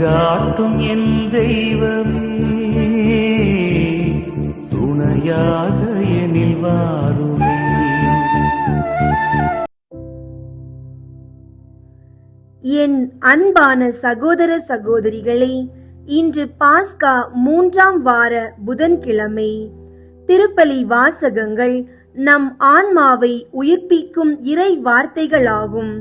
வழிகாட்டும் என் தெய்வமே துணையாக எனில் வாருமே. என் அன்பான சகோதர சகோதரிகளே இன்று பாஸ்கா மூன்றாம் வார புதன்கிழமை. திருப்பலி வாசகங்கள் நம் ஆன்மாவை உயிர்ப்பிக்கும் இறை வார்த்தைகளாகும்.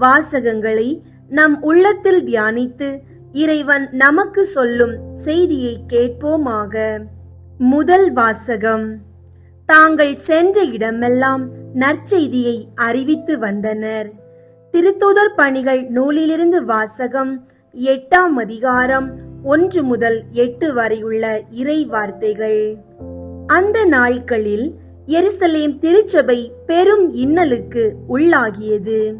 வாசகங்களை நம் உள்ளத்தில் தியானித்து இறைவன் நமக்கு சொல்லும் செய்தியை கேட்போமாக. முதல் வாசகம். தாங்கள் சென்ற இடமெல்லாம் நற்செய்தியை அறிவித்து வந்தனர். திருத்தூதர் பணிகள் நூலிலிருந்து வாசகம் எட்டாம் அதிகாரம் ஒன்று முதல் எட்டு வரையுள்ள இறை வார்த்தைகள். அந்த நாட்களில் எருசலேம் திருச்சபை பெரும் இன்னலுக்கு உள்ளாகியது.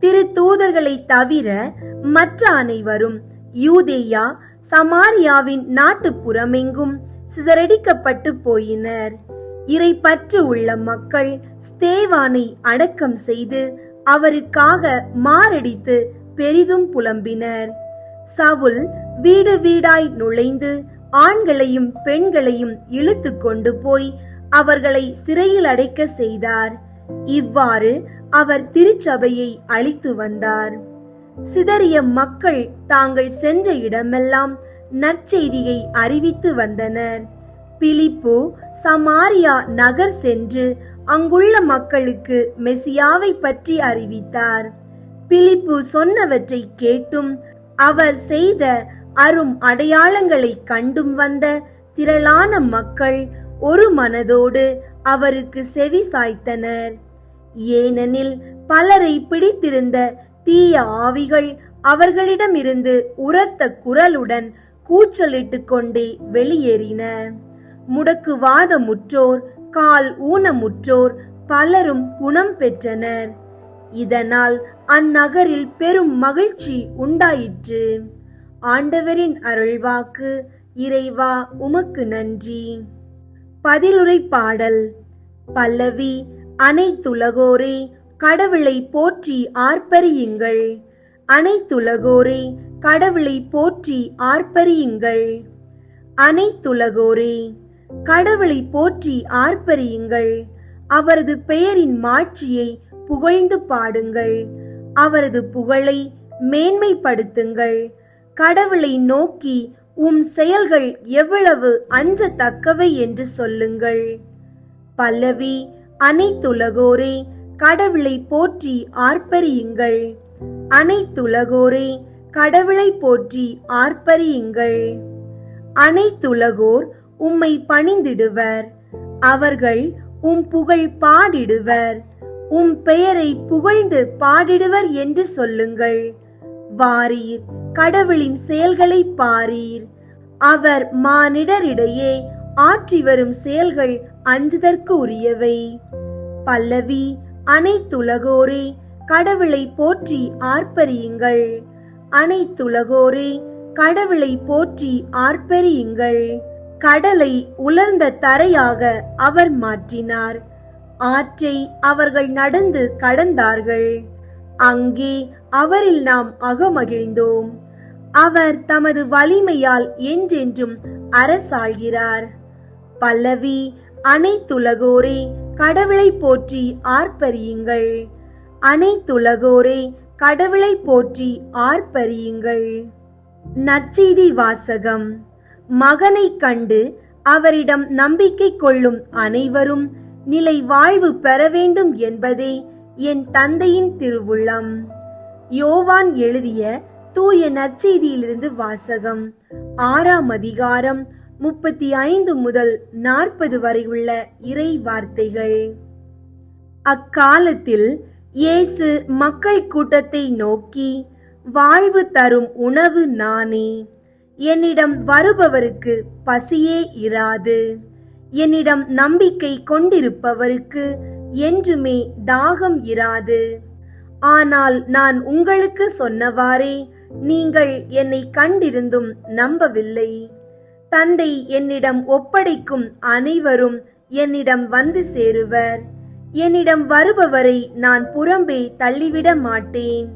திருத்தூதர்களை தவிர மற்ற அனைவரும் யூதேயா சமாரியாவின் நாட்டுப்புறமெங்கும் சிதறடிக்கப்பட்டு போயினர். இறை பற்று உள்ள மக்கள் ஸ்தேவானை அடக்கம் செய்து அவருக்காக மாரடித்து பெரிதும் புலம்பினர். சவுல் வீடு வீடாய் நுழைந்து ஆண்களையும் பெண்களையும் இழுத்து கொண்டு போய் அவர்களை சிறையில் அடைக்க செய்தார். இவ்வாறு அவர் திருச்சபையை அழித்து வந்தார். சிதறிய மக்கள் தாங்கள் சென்ற இடமெல்லாம் நற்செய்தியை அறிவித்து வந்தனர். பிலிப்பு சமாரியா நகர் சென்று அங்குள்ள மக்களுக்கு மெசியாவை பற்றி அறிவித்தார். பிலிப்பு சொன்னவற்றை கேட்டும் அவர் செய்த அரும் அடையாளங்களை கண்டும் வந்த திரளான மக்கள் ஒரு மனதோடு அவருக்கு செவி சாய்த்தனர். ஏனெனில் பலரை பிடித்திருந்த தீய ஆவிகள் அவர்களிடமிருந்து உரத்த குரலுடன் கூச்சலிட்டு கொண்டே வெளியேறின. முடக்குவாதமுற்றோர் கால் ஊனமுற்றோர் பலரும் குணம் பெற்றனர். இதனால் அந்நகரில் பெரும் மகிழ்ச்சி உண்டாயிற்று. ஆண்டவரின் அருள்வாக்கு இறைவா உமக்கு நன்றி. பதிலுரை பாடல் பல்லவி அனைத்துலகோரே கடவுளை போற்றி ஆர்ப்பரியுங்கள். அனைத்துலகோரே கடவுளை போற்றி ஆர்ப்பரியுங்கள். அனைத்துலகோரே கடவுளை போற்றி ஆர்ப்பரியுங்கள். அவரது பெயரின் மாட்சியை புகழ்ந்து பாடுங்கள். அவரது புகழை மேன்மைப்படுத்துங்கள். கடவுளை நோக்கி உம் செயல்கள் எவ்வளவு அஞ்சத்தக்கவை என்று சொல்லுங்கள். பல்லவி அனைத்துலகோரே கடவுளை போற்றி ஆர்ப்பரியுங்கள். அனைத்துலகோரே கடவுளை போற்றி ஆர்ப்பரியுங்கள். அனைத்துலகோர் உம்மை பணிந்திடுவர். அவர்கள் உம் புகழ் பாடிடுவர். உம் பெயரை புகழ்ந்து பாடிடுவர் என்று சொல்லுங்கள். வாரீர் கடவுளின் செயல்களை பாரீர். அவர் மானிடரிடையே ஆற்றி வரும் செயல்கள் அஞ்சுதற்கு உரியவை. பல்லவி அனைத்துலகோரே கடவுளை போற்றி ஆர்ப்பரியுங்கள். அனைத்துலகோரே கடவுளை போற்றி ஆர்ப்பரியுங்கள். கடலை உலர்ந்த தரையாக அவர் மாற்றினார். ஆற்றை அவர்கள் நடந்து கடந்தார்கள். அங்கே அவரில் நாம் அகமகிழ்ந்தோம். அவர் தமது வலிமையால் என்றென்றும் அரசாள்கிறார். பல்லவி அனைத்துலகோரே கடவுளை போற்றி ஆர்ப்பரியுங்கள். அனைத்துலகோரே கடவுளை போற்றி ஆர்ப்பரியுங்கள். நற்செய்தி வாசகம். மகனை கண்டு அவரிடம் நம்பிக்கை கொள்ளும் அனைவரும் நிலை வாழ்வு பெற வேண்டும் என்பதே என் தந்தையின் திருவுள்ளம். யோவான் எழுதிய தூய நற்செய்தியிலிருந்து வாசகம். ஆறாம் அதிகாரம் முப்பத்தி ஐந்து முதல் நாற்பது வரை உள்ள இறை வார்த்தைகள். அக்காலத்தில் இயேசு மக்கள் கூட்டத்தை நோக்கி வாழ்வு தரும் உணவு நானே என்னிடம் வருபவருக்கு பசியே இராது. என்னிடம் நம்பிக்கை கொண்டிருப்பவருக்கு என்றுமே தாகம் இராது. ஆனால் நான் உங்களுக்கு சொன்னவாறே நீங்கள் என்னை கண்டிருந்தும் நம்பவில்லை. தந்தை என்னிடம் ஒப்படைக்கும் அனைவரும் என்னிடம் வந்து சேருவர். என்னிடம் வருபவரை நான் புறம்பே தள்ளிவிட மாட்டேன்.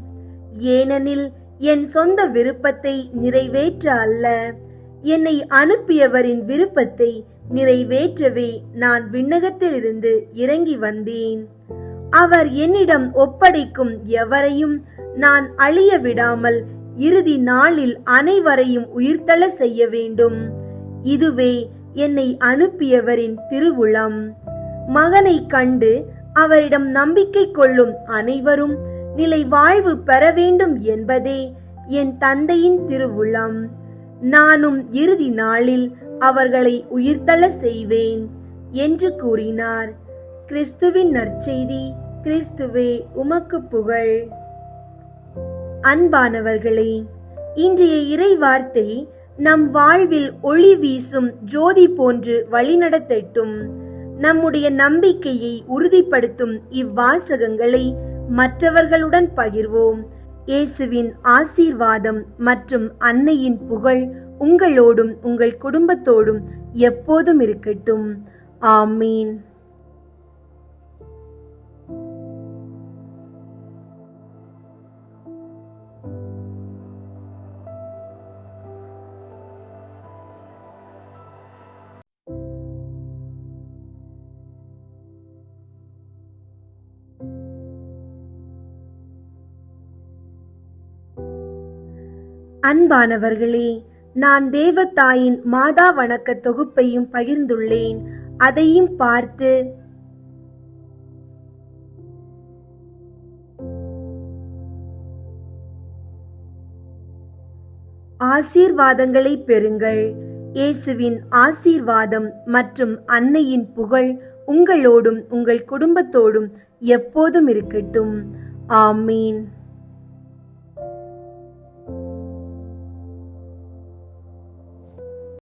ஏனெனில் என் சொந்த விருப்பத்தை நிறைவேற்ற அல்ல. என்னை அனுப்பியவரின் விருப்பத்தை நிறைவேற்றவே நான் விண்ணகத்திலிருந்து இறங்கி வந்தேன். அவர் என்னிடம் ஒப்படைக்கும் எவரையும் நான் அழிய விடாமல் இறுதி நாளில் அனைவரையும் உயிர்த்தள செய்ய வேண்டும். இதுவே என்னை அனுப்பியவரின் திருவுளம். மகனை கண்டு அவரிடம் நம்பிக்கை கொள்ளும் அனைவரும் நிலை வாழ்வு பெற வேண்டும் என்பதே என் தந்தையின் திருவுளம். நானும் இறுதி நாளில் அவர்களை உயிர்த்தள செய்வேன் என்று கூறினார். கிறிஸ்துவின் நற்செய்தி கிறிஸ்துவே உமக்கு புகழ். அன்பானவர்களே இன்றைய இறை வார்த்தை நம் வாழ்வில் ஒளி வீசும் ஜோதி போன்று வழிநடத்தட்டும். நம்முடைய நம்பிக்கையை உறுதிப்படுத்தும் இவ்வாசகங்களை மற்றவர்களுடன் பகிர்வோம். இயேசுவின் ஆசீர்வாதம் மற்றும் அன்னையின் புகழ் உங்களோடும் உங்கள் குடும்பத்தோடும் எப்போதும் இருக்கட்டும். ஆமீன். அன்பானவர்களே நான் தேவதாயின் மாதா வணக்க தொகுப்பையும் பகிர்ந்துள்ளேன். அதையும் பார்த்து ஆசீர்வாதங்களை பெறுங்கள். இயேசுவின் ஆசீர்வாதம் மற்றும் அன்னையின் புகழ் உங்களோடும் உங்கள் குடும்பத்தோடும் எப்போதும் இருக்கட்டும். ஆமீன்.